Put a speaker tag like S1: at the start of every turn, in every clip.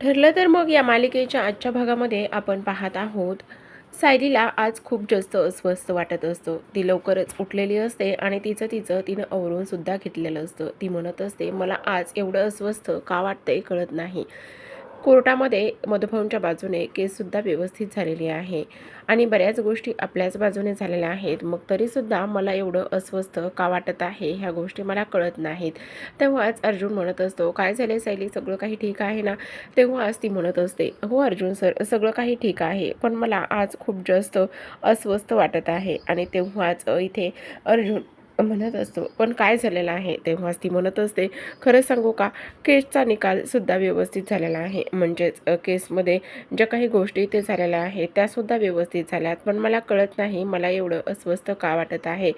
S1: ठरलं तर मग या मालिकेच्या आजच्या भागामध्ये आपण पाहत आहोत. सायलीला आज खूप जास्त अस्वस्थ वाटत असतं. ती लवकरच उठलेली असते आणि तिचं तिचं तिनं अवरूनसुद्धा घेतलेलं असतं. ती म्हणत असते मला आज एवढं अस्वस्थ का वाटतंय कळत नाही. कोर्टामध्ये मधुभाऊंच्या बाजूने केससुद्धा व्यवस्थित झालेली आहे. आणि बऱ्याच गोष्टी आपल्याच बाजूने झालेल्या आहेत. मग तरीसुद्धा मला एवढं अस्वस्थ का वाटत आहे ह्या गोष्टी मला कळत नाहीत. तेव्हाच अर्जुन म्हणत असतो काय झाले सायली? सगळं काही ठीक आहे ना? तेव्हाच ती म्हणत असते हो अर्जुन सर सगळं काही ठीक आहे पण मला आज खूप जास्त अस्वस्थ वाटत आहे. आणि तेव्हाच इथे अर्जुन म्हणत असतो. पण काय झालेलं आहे? तेव्हाच ती म्हणत असते खरं सांगू का? केसचा निकालसुद्धा व्यवस्थित झालेला आहे. म्हणजेच केसमध्ये ज्या काही गोष्टी ते झालेल्या आहेत त्यासुद्धा व्यवस्थित झाल्यात. पण मला कळत नाही मला एवढं अस्वस्थ का वाटत आहे?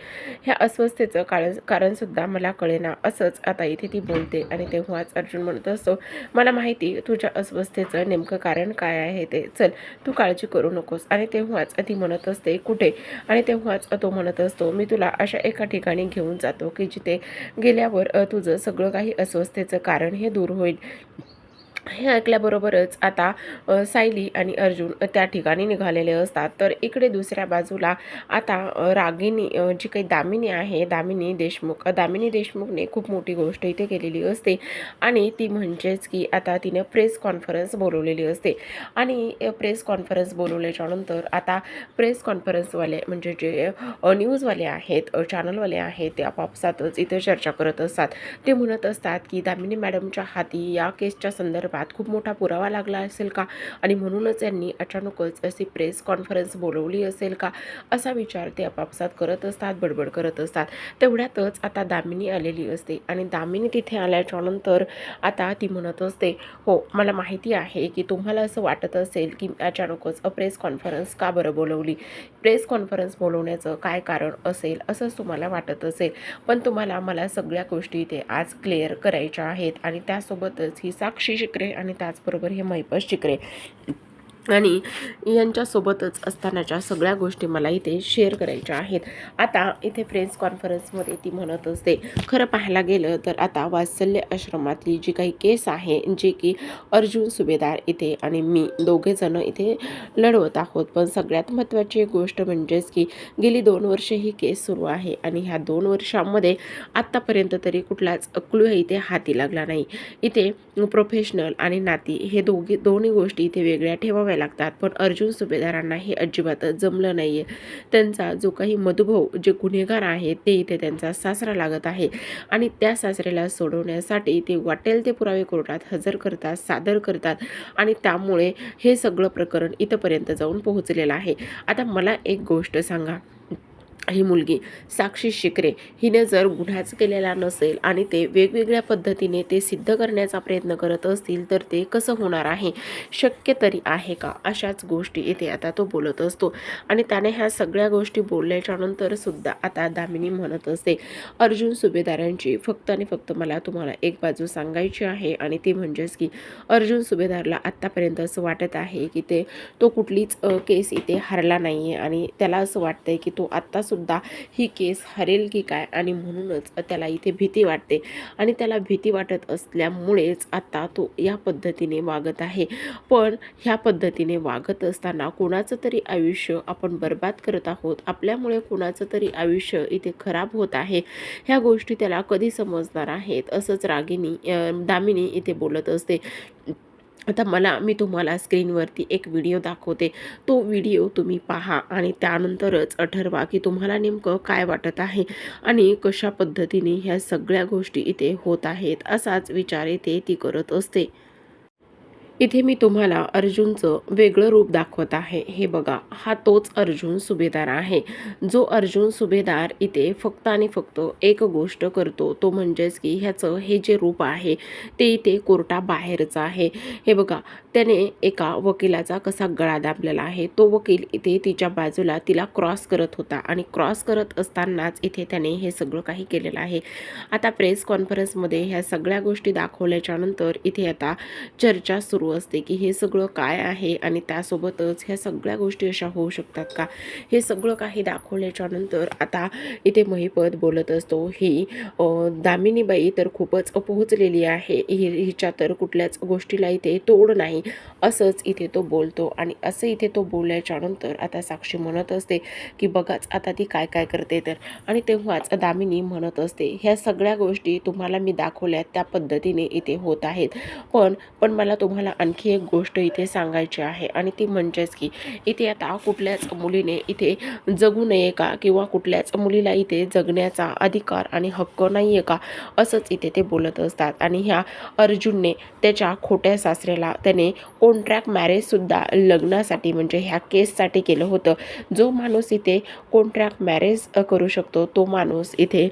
S1: ह्या अस्वस्थतेचं कारण कारणसुद्धा मला कळेना. असंच आता इथे ती बोलते आणि तेव्हाच अर्जुन म्हणत असतो मला माहिती तुझ्या अस्वस्थतेचं नेमकं कारण काय आहे ते. चल तू काळजी करू नकोस. आणि तेव्हाच ती म्हणत असते कुठे? आणि तेव्हाच तो म्हणत असतो मी तुला अशा एका ठिकाणी घेऊन जातो की जिथे गेल्यावर तुझं सगळं काही अस्वस्थतेचं कारण हे दूर होईल. हे ऐकल्याबरोबरच आता सायली आणि अर्जुन त्या ठिकाणी निघालेले असतात. तर इकडे दुसऱ्या बाजूला आता रागिनी जी काही दामिनी आहे दामिनी देशमुख दामिनी देशमुखने खूप मोठी गोष्ट इथे केलेली असते. आणि ती म्हणजेच की आता तिनं प्रेस कॉन्फरन्स बोलवलेली असते. आणि प्रेस कॉन्फरन्स बोलवल्याच्यानंतर आता प्रेस कॉन्फरन्सवाले म्हणजे जे न्यूजवाले आहेत चॅनलवाले आहेत ते आपापसातच इथे चर्चा करत असतात. ते म्हणत असतात की दामिनी मॅडमच्या हाती या केसच्या संदर्भात खूप मोठा पुरावा लागला असेल का? आणि म्हणूनच यांनी अचानकच अशी प्रेस कॉन्फरन्स बोलवली असेल का? असा विचार ते आपापसात करत असतात बडबड करत असतात. तेवढ्यातच आता दामिनी आलेली असते आणि दामिनी तिथे आल्याच्यानंतर आता ती म्हणत असते हो मला माहिती आहे की तुम्हाला असं वाटत असेल की अचानकच प्रेस कॉन्फरन्स का बरं बोलवली? प्रेस कॉन्फरन्स बोलवण्याचं काय कारण असेल? असंच तुम्हाला वाटत असेल. पण तुम्हाला मला सगळ्या गोष्टी इथे आज क्लिअर करायच्या आहेत आणि त्यासोबतच ही साक्षी शिक शिकरे आणि त्याचबरोबर हे महिपत शिकरे आणि यांच्यासोबतच असतानाच्या सगळ्या गोष्टी मला इथे शेअर करायच्या आहेत. आता इथे प्रेस कॉन्फरन्समध्ये ती म्हणत असते खरं पाहायला गेलं तर आता वात्सल्य आश्रमातली जी काही केस आहे जी की अर्जुन सुभेदार इथे आणि मी दोघेजण इथे लढवत आहोत. पण सगळ्यात महत्त्वाची एक गोष्ट म्हणजेच की गेली दोन वर्षे ही केस सुरू आहे आणि ह्या दोन वर्षांमध्ये आत्तापर्यंत तरी कुठलाच क्लू इथे हाती लागला नाही. इथे प्रोफेशनल आणि नाती हे दोघी दोन्ही गोष्टी इथे वेगळ्या ठेवाव्या लागतात. पण अर्जुन सुभेदारांना हे अजिबातच जमलं नाही आहे त्यांचा जो काही मधुभाऊ जे गुन्हेगार आहे ते इथे त्यांचा सासरा लागत आहे. आणि त्या सासऱ्याला सोडवण्यासाठी ते वाटेल ते पुरावे कोर्टात हजर करतात सादर करतात. आणि त्यामुळे हे सगळं प्रकरण इथंपर्यंत जाऊन पोहोचलेलं आहे. आता मला एक गोष्ट सांगा. ही मुलगी साक्षी शिकरे हिने जर गुन्हाच केलेला नसेल आणि ते वेगवेगळ्या पद्धतीने ते सिद्ध करण्याचा प्रयत्न करत असतील तर ते कसं होणार आहे? शक्य तरी आहे का? अशाच गोष्टी इथे आता तो बोलत असतो. आणि त्याने ह्या सगळ्या गोष्टी बोलल्याच्या नंतर सुद्धा आता दामिनी म्हणत असते अर्जुन सुभेदारांची फक्त आणि फक्त मला तुम्हाला एक बाजू सांगायची आहे आणि ती म्हणजेच की अर्जुन सुभेदारला आत्तापर्यंत असं वाटत आहे की ते तो कुठलीच केस इथे हरला नाही आहे आणि त्याला असं वाटतंय की तो आत्ताच सुद्धा ही केस हरेल की काय आणि म्हणूनच त्याला इथे भीती वाटते. आणि त्याला भीती वाटत असल्यामुळेच आता तो या पद्धतीने वागत आहे. पण ह्या पद्धतीने वागत असताना कोणाचं तरी आयुष्य आपण बर्बाद करत आहोत. आपल्यामुळे कोणाचं तरी आयुष्य इथे खराब होत आहे. ह्या गोष्टी त्याला कधी समजणार आहेत? असंच रागिनी दामिनी इथे बोलत असते. आता मला मी तुम्हाला स्क्रीनवरती एक व्हिडिओ दाखवते. तो व्हिडिओ तुम्ही पहा आणि त्यानंतरच ठरवा की तुम्हाला नेमकं काय वाटत आहे आणि कशा पद्धतीने ह्या सगळ्या गोष्टी इथे होत आहेत असाच विचार इथे ती करत असते. इथे मी तुम्हाला अर्जुनचं वेगळं रूप दाखवत आहे. हे बघा हा तोच अर्जुन सुभेदार आहे. जो अर्जुन सुभेदार इथे फक्त आणि फक्त एक गोष्ट करतो तो म्हणजेच की ह्याचं हे जे रूप आहे ते इथे कोर्टाबाहेरचं आहे. हे बघा त्याने एका वकिलाचा कसा गळा दाबलेला आहे. तो वकील इथे तिच्या बाजूला तिला क्रॉस करत होता आणि क्रॉस करत असतानाच इथे त्याने हे सगळं काही केलेलं आहे. आता प्रेस कॉन्फरन्समध्ये ह्या सगळ्या गोष्टी दाखवल्याच्यानंतर इथे आता चर्चा सुरू सुरू असते की हे सगळं काय आहे आणि त्यासोबतच ह्या सगळ्या गोष्टी अशा होऊ शकतात का? हे सगळं काही दाखवल्याच्या नंतर आता इथे महिपत बोलत असतो ही दामिनीबाई तर खूपच पोहोचलेली आहे. हि हिच्या तर कुठल्याच गोष्टीला इथे तोड नाही. असंच इथे तो बोलतो आणि असं इथे तो बोलल्याच्या नंतर आता साक्षी म्हणत असते की बघाच आता ती काय काय करते तर. आणि तेव्हाच दामिनी म्हणत असते ह्या सगळ्या गोष्टी तुम्हाला मी दाखवल्या त्या पद्धतीने इथे होत आहेत. पण पण मला तुम्हाला आणखी एक गोष्ट इथे सांगायची आहे आणि ती म्हणजेच की इथे आता कुठल्याच मुलीने इथे जगू नये का? किंवा कुठल्याच मुलीला इथे जगण्याचा अधिकार आणि हक्क नाही आहे का? असंच इथे ते बोलत असतात. आणि ह्या अर्जुनने त्याच्या खोट्या सासऱ्याला त्याने कॉन्ट्रॅक्ट मॅरेजसुद्धा लग्नासाठी म्हणजे ह्या केससाठी केलं होतं. जो माणूस इथे कॉन्ट्रॅक्ट मॅरेज करू शकतो तो माणूस इथे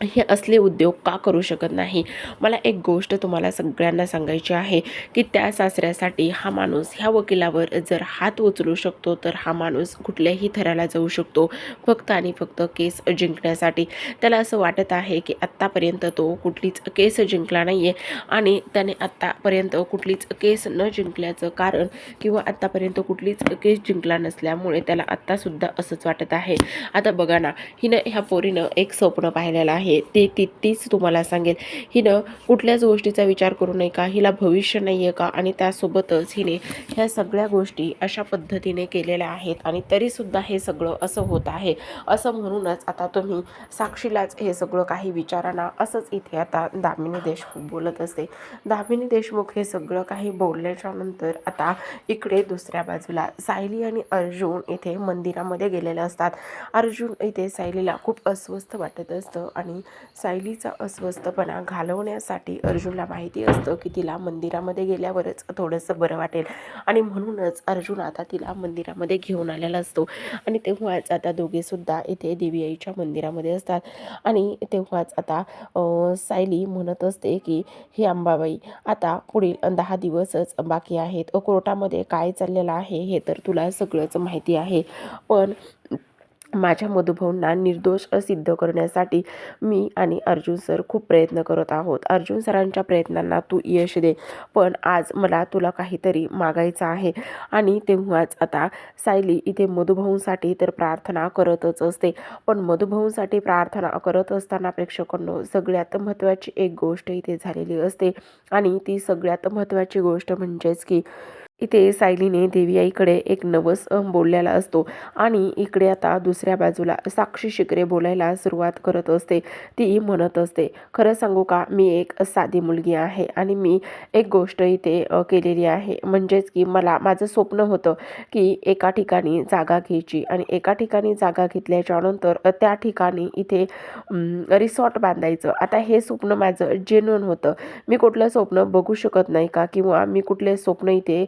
S1: हे असले उद्योग का करू शकत नाही? मला एक गोष्ट तुम्हाला सगळ्यांना सांगायची आहे की त्या सासऱ्यासाठी हा माणूस ह्या वकिलावर जर हात उचलू शकतो तर हा माणूस कुठल्याही थराला जाऊ शकतो फक्त आणि फक्त केस जिंकण्यासाठी. त्याला असं वाटत आहे की आत्तापर्यंत तो कुठलीच केस जिंकला नाही आहे आणि त्याने आत्तापर्यंत कुठलीच केस न जिंकल्याचं कारण किंवा आत्तापर्यंत कुठलीच केस जिंकला नसल्यामुळे त्याला आत्तासुद्धा असंच वाटत आहे. आता बघा ना हिनं ह्या पोरीनं एक स्वप्न पाहिलेलं आहे. ते ती तीच तुम्हाला सांगेल. हिनं कुठल्याच गोष्टीचा विचार करू नये का? हिला भविष्य नाही आहे का? आणि त्यासोबतच हिने ह्या सगळ्या गोष्टी अशा पद्धतीने केलेल्या आहेत आणि तरीसुद्धा हे सगळं असं होत आहे. असं म्हणूनच आता तुम्ही साक्षीलाच हे सगळं काही विचारा ना असंच इथे आता दामिनी देशमुख बोलत असते. दामिनी देशमुख हे सगळं काही बोलल्याच्या नंतर आता इकडे दुसऱ्या बाजूला सायली आणि अर्जुन इथे मंदिरामध्ये गेलेले असतात. अर्जुन इथे सायलीला खूप अस्वस्थ वाटत असतं आणि सायलीचा अस्वस्थपणा घालवण्यासाठी अर्जुनला माहिती असतं की तिला मंदिरामध्ये गेल्यावरच थोडंसं बरं वाटेल. आणि म्हणूनच अर्जुन आता तिला मंदिरामध्ये घेऊन आलेला असतो. आणि तेव्हाच आता दोघेसुद्धा इथे देवी आईच्या मंदिरामध्ये असतात. आणि तेव्हाच आता सायली म्हणत असते की ही अंबाबाई आता पुढील दहा दिवसच बाकी आहेत. कोर्टामध्ये काय चाललेलं आहे हे तर तुला सगळंच माहिती आहे. पण माझ्या मधुभाऊंना निर्दोष सिद्ध करण्यासाठी मी आणि अर्जुन सर खूप प्रयत्न करत आहोत. अर्जुन सरांच्या प्रयत्नांना तू यश दे पण आज मला तुला काहीतरी मागायचं आहे. आणि तेव्हाच आता सायली इथे मधुभाऊंसाठी तर प्रार्थना करतच असते. पण मधुभाऊंसाठी प्रार्थना करत असताना प्रेक्षकांनो सगळ्यात महत्त्वाची एक गोष्ट इथे झालेली असते. आणि ती सगळ्यात महत्त्वाची गोष्ट म्हणजेच की इथे सायलीने देवी आईकडे एक नवस बोललेला असतो आणि इकडे आता दुसऱ्या बाजूला साक्षी शिकरे बोलायला सुरुवात करत असते. ती म्हणत असते खरं सांगू का मी एक साधी मुलगी आहे आणि मी एक गोष्ट इथे केलेली आहे. म्हणजेच की मला माझं स्वप्न होतं की एका ठिकाणी जागा घ्यायची आणि एका ठिकाणी जागा घेतल्याच्या नंतर त्या ठिकाणी इथे रिसॉर्ट बांधायचं. आता हे स्वप्न माझं जेन्युन होतं. मी कुठलं स्वप्न बघू शकत नाही का? किंवा मी कुठले स्वप्न इथे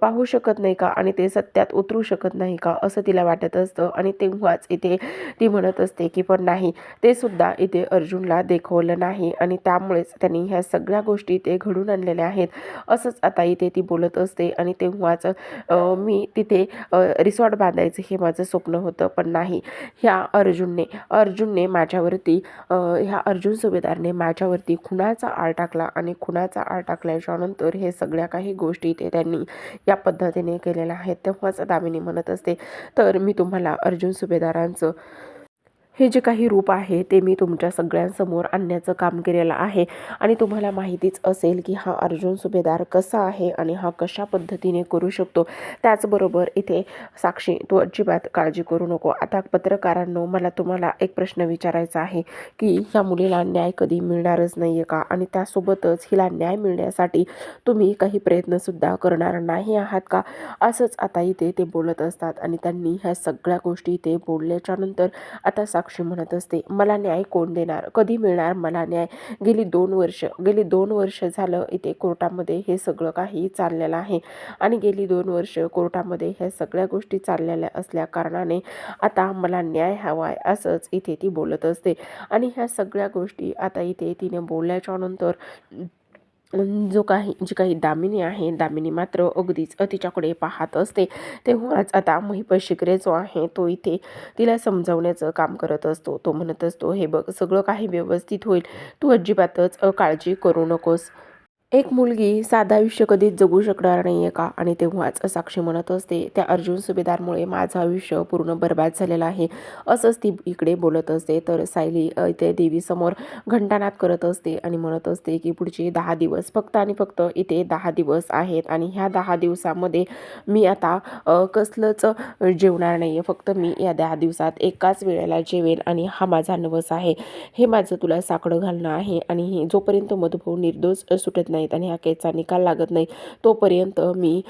S1: पाहू शकत नाही का आणि ते सत्यात उतरू शकत नाही का असं तिला वाटत असतं. आणि तेव्हाच इथे ती म्हणत असते की पण नाही ते सुद्धा इथे अर्जुनला देखवलं नाही आणि त्यामुळेच त्यांनी ह्या सगळ्या गोष्टी इथे घडून आणलेल्या आहेत. असंच आता इथे ती बोलत असते आणि तेव्हाच मी तिथे रिसॉर्ट बांधायचं हे माझं स्वप्न होतं. पण नाही ह्या अर्जुनने अर्जुनने माझ्यावरती ह्या अर्जुन सुभेदारने माझ्यावरती खुणाचा आळ टाकला आणि खुणाचा आळ टाकल्याच्या नंतर हे सगळ्या काही गोष्टी ते त्यांनी या पद्धतीने केलेल्या आहेत तेव्हाच दामिनी म्हणत असते तर मी तुम्हाला अर्जुन सुभेदारांचं हे जे काही रूप आहे ते मी तुमच्या सगळ्यांसमोर आणण्याचं काम केलेलं आहे. आणि तुम्हाला माहितीच असेल की हा अर्जुन सुभेदार कसा आहे आणि हा कशा पद्धतीने करू शकतो. त्याचबरोबर इथे साक्षी तू अजिबात काळजी करू नको. आता पत्रकारांनो मला तुम्हाला एक प्रश्न विचारायचा आहे की ह्या मुलीला न्याय कधी मिळणारच नाही आहे का? आणि त्यासोबतच हिला न्याय मिळण्यासाठी तुम्ही काही प्रयत्नसुद्धा करणार नाही आहात का? असंच आता इथे ते बोलत असतात आणि त्यांनी ह्या सगळ्या गोष्टी इथे बोलल्याच्यानंतर आता साक्षी म्हणत असते मला न्याय कोण देणार? कधी मिळणार मला न्याय? गेली दोन वर्ष गेली दोन वर्ष झालं इथे कोर्टामध्ये हे सगळं काही चाललेलं आहे आणि गेली दोन वर्ष कोर्टामध्ये ह्या सगळ्या गोष्टी चाललेल्या असल्या कारणाने आता मला न्याय हवा आहे असंच इथे ती बोलत असते आणि ह्या सगळ्या गोष्टी आता इथे तिने बोलल्याच्या नंतर जो काही जी काही दामिनी आहे दामिनी मात्र अगदीच अ, तिच्याकडे पाहत असते. तेव्हाच आता महिप शिकरे जो आहे तो इथे तिला समजावण्याचं काम करत असतो. तो म्हणत असतो हे बघ सगळं काही व्यवस्थित होईल. तू अजिबातच काळजी करू नकोस. एक मुलगी साधं आयुष्य कधीच जगू शकणार नाही आहे का? आणि तेव्हाच साक्षी म्हणत असते त्या अर्जुन सुभेदारमुळे माझं आयुष्य पूर्ण बर्बाद झालेलं आहे. असंच ती इकडे बोलत असते. तर सायली इथे देवीसमोर घंटानाद करत असते आणि म्हणत असते की पुढचे दहा दिवस फक्त आणि फक्त इथे दहा दिवस आहेत आणि ह्या दहा दिवसामध्ये मी आता कसलंच जेवणार नाही आहे फक्त मी या दहा दिवसात एकाच वेळेला जेवेन आणि हा माझा नवस आहे. हे माझं तुला साकडं घालणं आहे आणि हे जोपर्यंत मधुभाऊ निर्दोष सुटत नाही नाहीत आणि ह्या केसचा निकाल लागत नाही. तोपर्यंत मी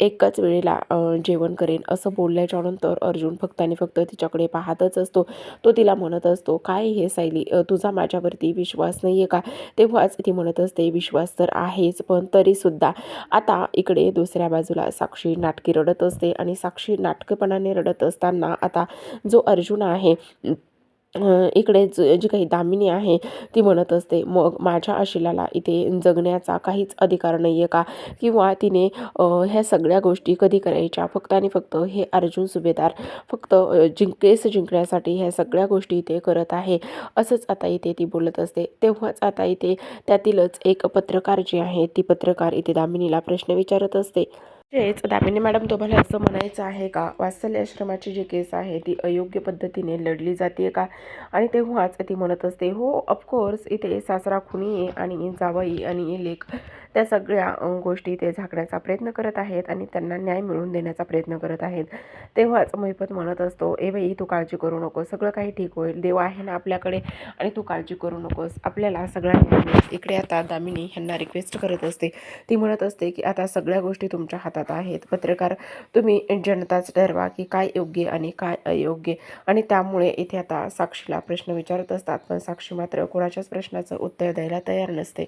S1: एकाच वेळेला जेवण करेन असं बोलल्याच्यानंतर अर्जुन फक्त आणि फक्त तिच्याकडे पाहतच असतो. तो तिला म्हणत असतो काय हे सायली तुझा माझ्यावरती विश्वास नाही आहे का? तेव्हाच ती म्हणत असते विश्वास तर आहेच पण तरीसुद्धा आता इकडे दुसऱ्या बाजूला साक्षी नाटकी रडत असते आणि साक्षी नाटकपणाने रडत असताना आता जो अर्जुन आहे इकडेच इकडे जी काही दामिनी आहे ती म्हणत असते मग माझ्या आशिलाला इथे जगण्याचा काहीच अधिकार नाही आहे का? किंवा तिने ह्या सगळ्या गोष्टी कधी करायच्या? फक्त आणि फक्त हे अर्जुन सुभेदार फक्त जिंकेस जिंकण्यासाठी ह्या सगळ्या गोष्टी इथे करत आहे. असंच आता इथे ती बोलत असते. तेव्हाच आता इथे त्यातीलच एक पत्रकार जी आहे ती पत्रकार इथे दामिनीला प्रश्न विचारत असते. म्हणजेच दामिनी मॅडम तुम्हाला असं म्हणायचं आहे का? वात्सल्य आश्रमाची जी केस आहे ती अयोग्य पद्धतीने लढली जाते का? आणि तेव्हाच ती म्हणत असते हो ऑफकोर्स इथे सासरा खुनी आणि जावई आणि लेख त्या सगळ्या गोष्टी ते झाकण्याचा प्रयत्न करत आहेत आणि त्यांना न्याय मिळवून देण्याचा प्रयत्न करत आहेत. तेव्हाच महिपत म्हणत असतो ए बाई तू काळजी करू नको सगळं काही ठीक होईल. देव आहे ना आपल्याकडे आणि तू काळजी करू नकोस. आपल्याला सगळ्या न्याय इकडे आता दामिनी ह्यांना रिक्वेस्ट करत असते. ती म्हणत असते की आता सगळ्या गोष्टी तुमच्या हातात आहेत. पत्रकार तुम्ही जनताच ठरवा की काय योग्य आणि काय अयोग्य. आणि त्यामुळे इथे आता साक्षीला प्रश्न विचारत असतात पण साक्षी मात्र कोणाच्याच प्रश्नाचं उत्तर द्यायला तयार नसते.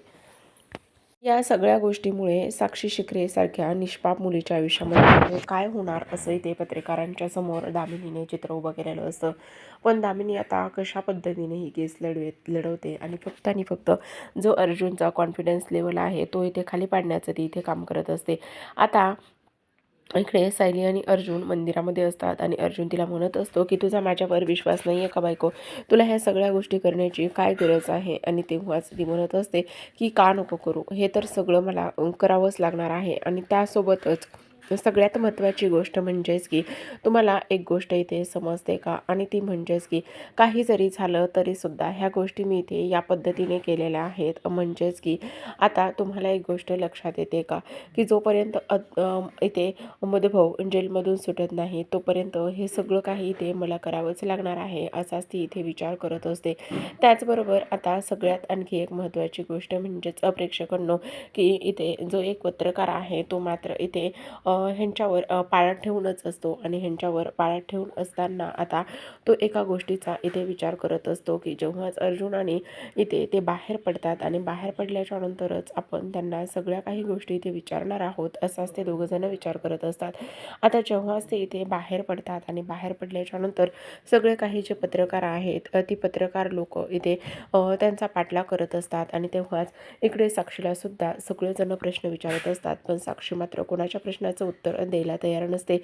S1: या सगळ्या गोष्टीमुळे साक्षी शिकरेसारख्या निष्पाप मुलीच्या आयुष्यामध्ये काय होणार असं इथे पत्रकारांच्या समोर दामिनीने चित्र उभं केलेलं असतं. पण दामिनी आता कशा पद्धतीने ही केस लढवे लढवते आणि फक्त आणि फक्त जो अर्जुनचा कॉन्फिडन्स लेवल आहे तो इथे खाली पाडण्याचं ती इथे काम करत असते. आता इकडे सायली आणि अर्जुन मंदिरामध्ये असतात आणि अर्जुन तिला म्हणत असतो की तुझा माझ्यावर विश्वास नाही आहे का बायको? तुला ह्या सगळ्या गोष्टी करण्याची काय गरज आहे? आणि तेव्हाच ती म्हणत असते की का नको करू? हे तर सगळं मला करावंच लागणार आहे. आणि त्यासोबतच सगळ्यात महत्त्वाची गोष्ट म्हणजेच की तुम्हाला एक गोष्ट इथे समजते का? आणि ती म्हणजेच की काही जरी झालं तरीसुद्धा ह्या गोष्टी मी इथे या पद्धतीने केलेल्या आहेत. म्हणजेच की आता तुम्हाला एक गोष्ट लक्षात येते का? की जोपर्यंत इथे मधुभाऊ जेलमधून सुटत नाही तोपर्यंत हे सगळं काही इथे मला करावंच लागणार आहे असाच ती इथे विचार करत असते. त्याचबरोबर आता सगळ्यात आणखी एक महत्त्वाची गोष्ट म्हणजेच प्रेक्षकांनो की इथे जो एक पत्रकार आहे तो मात्र इथे ह्यांच्यावर पाळत ठेवूनच असतो आणि ह्यांच्यावर पाळत ठेवून असताना आता तो एका गोष्टीचा इथे विचार करत असतो की जेव्हाच अर्जुन आणि इथे ते बाहेर पडतात आणि बाहेर पडल्याच्या नंतरच आपण त्यांना सगळ्या काही गोष्टी इथे विचारणार आहोत असाच ते दोघंजण विचार करत असतात. आता जेव्हाच ते इथे बाहेर पडतात आणि बाहेर पडल्याच्या नंतर सगळे काही जे पत्रकार आहेत ती पत्रकार लोक इथे त्यांचा पाठलाग करत असतात आणि तेव्हाच इकडे साक्षीला सुद्धा सगळेजण प्रश्न विचारत असतात. पण साक्षी मात्र कोणाच्या प्रश्नाचं उत्तर द्यायला तयार नसते.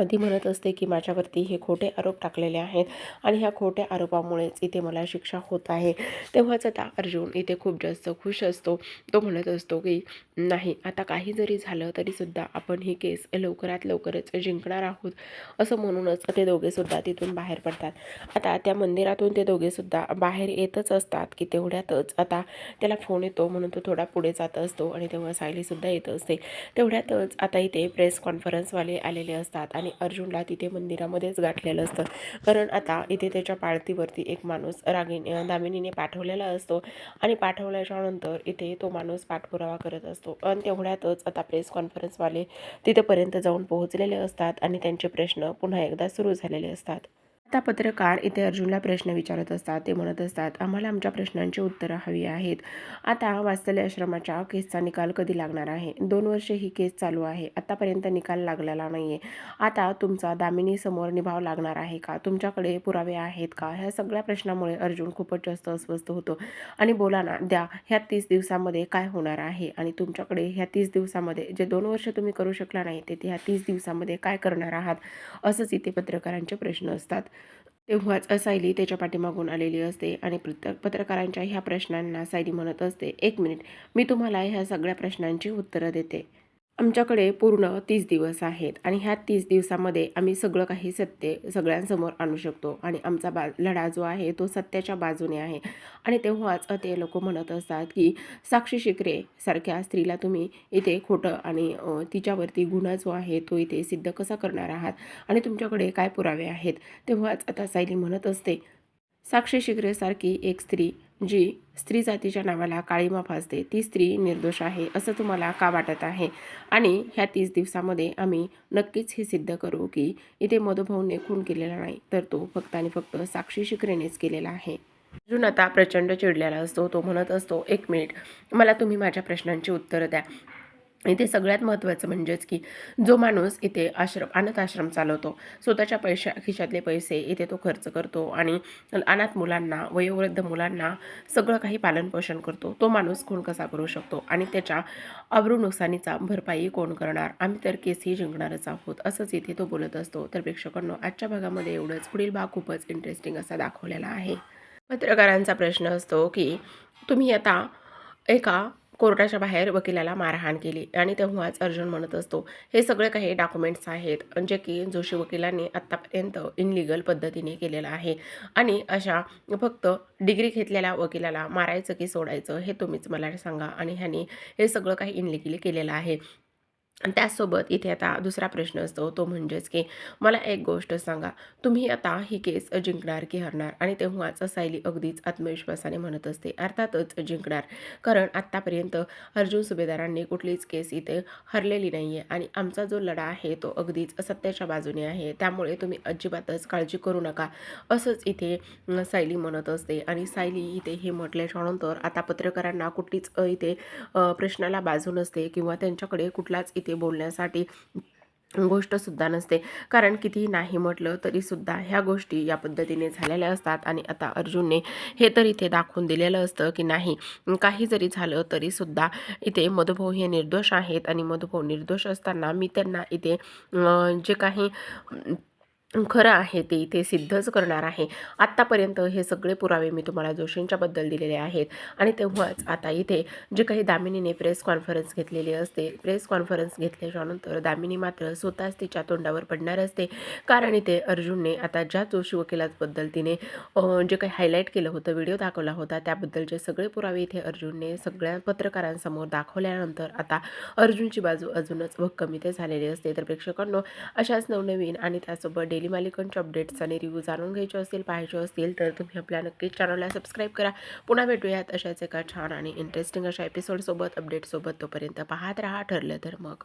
S1: ती म्हणत असते की माझ्यावरती हे खोटे आरोप टाकलेले आहेत आणि ह्या खोट्या आरोपामुळेच इथे मला शिक्षा होत आहे. तेव्हाच आता अर्जुन इथे खूप जास्त खुश असतो. तो म्हणत असतो की नाही आता काही जरी झालं तरीसुद्धा आपण ही केस लवकरात लवकरच जिंकणार आहोत. असं म्हणूनच ते दोघेसुद्धा तिथून बाहेर पडतात. आता त्या मंदिरातून ते दोघेसुद्धा बाहेर येतच असतात की तेवढ्यातच आता त्याला फोन येतो म्हणून तो थोडा पुढे जात असतो आणि तेव्हा सायलीसुद्धा येत असते. तेवढ्यातच आता इथे प्रेस कॉन्फरन्सवाले आलेले असतात आणि अर्जुनला तिथे मंदिरामध्येच गाठलेलं असतं. कारण आता इथे त्याच्या पाळतीवरती एक माणूस रागिनी दामिनीने पाठवलेला असतो. आणि पाठवल्याच्या नंतर इथे तो माणूस पाठपुरावा करत असतो. आणि तेवढ्यातच आता प्रेस कॉन्फरन्सवाले तिथेपर्यंत जाऊन पोहोचलेले असतात आणि त्यांचे प्रश्न पुन्हा एकदा सुरू झालेले असतात. आता पत्रकार इथे अर्जुनला प्रश्न विचारत असतात. ते म्हणत असतात आम्हाला आमच्या प्रश्नांची उत्तरं हवी आहेत. आता वास्तल्य आश्रमाच्या केसचा निकाल कधी लागणार आहे? दोन वर्षे ही केस चालू आहे. आतापर्यंत निकाल लागलेला नाही आहे आता तुमचा दामिनी समोर निभाव लागणार आहे का? तुमच्याकडे पुरावे आहेत का? ह्या सगळ्या प्रश्नामुळे अर्जुन खूपच जास्त अस्वस्थ होतो. आणि बोला ना द्या ह्या तीस दिवसामध्ये काय होणार आहे? आणि तुमच्याकडे ह्या तीस दिवसामध्ये जे दोन वर्ष तुम्ही करू शकला नाही ते ह्या तीस दिवसामध्ये काय करणार आहात? असंच इथे पत्रकारांचे प्रश्न असतात. तेव्हाच सायली त्याच्या पाठीमागून आलेली असते आणि प्रत्येक पत्रकारांच्या ह्या प्रश्नांना सायली म्हणत असते एक मिनिट मी तुम्हाला ह्या सगळ्या प्रश्नांची उत्तरं देते. आमच्याकडे पूर्ण तीस दिवस आहेत आणि ह्या तीस दिवसामध्ये आम्ही सगळं काही सत्य सगळ्यांसमोर आणू शकतो. आणि आमचा बा लढा जो आहे तो सत्याच्या बाजूने आहे. आणि तेव्हाच ते लोक म्हणत असतात की साक्षी शिकरे सारख्या स्त्रीला तुम्ही इथे खोटं आणि तिच्यावरती गुन्हा जो आहे तो इथे सिद्ध कसा करणार आहात? आणि तुमच्याकडे काय पुरावे आहेत? तेव्हाच आता सायली म्हणत असते साक्षी शिकरेसारखी एक स्त्री जी स्त्री जातीच्या नावाला काळीमा फासते ती स्त्री निर्दोष आहे असं तुम्हाला का वाटत आहे? आणि ह्या तीस दिवसामध्ये आम्ही नक्कीच हे सिद्ध करू की इथे मधुभाऊने खून केलेला नाही तर तो फक्त आणि फक्त साक्षी शिकरेनेच केलेला आहे. अर्जुन आता प्रचंड चिडलेला असतो तो म्हणत असतो एक मिनिट मला तुम्ही माझ्या प्रश्नांची उत्तरं द्या. इथे सगळ्यात महत्त्वाचं म्हणजेच की जो माणूस इथे आश्रम अनाथ आश्रम चालवतो स्वतःच्या पैशा खिशातले पैसे इथे तो खर्च करतो आणि अनाथ मुलांना वयोवृद्ध मुलांना सगळं काही पालनपोषण करतो. तो माणूस कोण कसा करू शकतो आणि त्याच्या अब्रू नुकसानीचा भरपाई कोण करणार? आम्ही तर केसही जिंकणारच आहोत असंच इथे तो बोलत असतो. तर प्रेक्षकांनो आजच्या भागामध्ये एवढंच. पुढील भाग खूपच इंटरेस्टिंग असा दाखवलेला आहे. पत्रकारांचा प्रश्न असतो की तुम्ही आता एका कोर्टाच्या बाहेर वकिलाला मारहाण केली आणि तेव्हाच अर्जुन म्हणत असतो हे सगळे काही डॉक्युमेंट्स आहेत जे की जोशी वकिलांनी आत्तापर्यंत इनलिगल पद्धतीने केलेलं आहे आणि अशा फक्त डिग्री घेतलेल्या वकिलाला मारायचं की सोडायचं हे तुम्हीच मला सांगा. आणि ह्यांनी हे सगळं काही इनलिगली केलेलं आहे. त्याचसोबत इथे आता दुसरा प्रश्न असतो तो म्हणजेच की मला एक गोष्ट सांगा. तुम्ही आता ही केस जिंकणार की हरणार? आणि तेव्हाच सायली अगदीच आत्मविश्वासाने म्हणत असते. अर्थातच जिंकणार. कारण आत्तापर्यंत अर्जुन सुभेदारांनी कुठलीच केस इथे हरलेली नाही आहे आणि आमचा जो लढा आहे तो अगदीच सत्याच्या बाजूने आहे. त्यामुळे तुम्ही अजिबातच काळजी करू नका असंच इथे सायली म्हणत असते. आणि सायली इथे हे म्हटल्याच्यानंतर आता पत्रकारांना कुठलीच इथे प्रश्नाला बाजू नसते किंवा त्यांच्याकडे कुठलाच इथे बोलण्यासाठी गोष्टसुद्धा नसते. कारण कितीही नाही म्हटलं तरीसुद्धा ह्या गोष्टी या पद्धतीने झालेल्या असतात. आणि आता अर्जुनने हे तर इथे दाखवून दिलेलं असतं की नाही काही जरी झालं तरीसुद्धा इथे मधुभाऊ हे निर्दोष आहेत. आणि मधुभाऊ निर्दोष असताना मी त्यांना इथे जे काही खरं आहे ते इथे सिद्धच करणार आहे. आत्तापर्यंत हे सगळे पुरावे मी तुम्हाला जोशींच्याबद्दल दिलेले आहेत. आणि तेव्हाच आता इथे जे काही दामिनीने प्रेस कॉन्फरन्स घेतलेली असते प्रेस कॉन्फरन्स घेतल्याच्यानंतर दामिनी मात्र स्वतःच तिच्या तोंडावर पडणार असते. कारण इथे अर्जुनने आता ज्या जोशी वकिलाबद्दल तिने जे काही हायलाईट केलं होतं व्हिडिओ दाखवला होता त्याबद्दलचे सगळे पुरावे इथे अर्जुनने सगळ्या पत्रकारांसमोर दाखवल्यानंतर आता अर्जुनची बाजू अजूनच भक्कम इथे झालेली असते. तर प्रेक्षकांनो अशाच नवनवीन आणि त्यासोबत डेली मालिकांच्या अपडेट्स आणि रिव्ह्यू जाणून घ्यायचे असतील पाहायचे असतील तर तुम्ही आपल्या नक्कीच चॅनलला सबस्क्राईब करा. पुन्हा भेटूयात अशाच एका छान आणि इंटरेस्टिंग अशा एपिसोडसोबत अपडेटसोबत तोपर्यंत पाहत राहा ठरलं तर मग.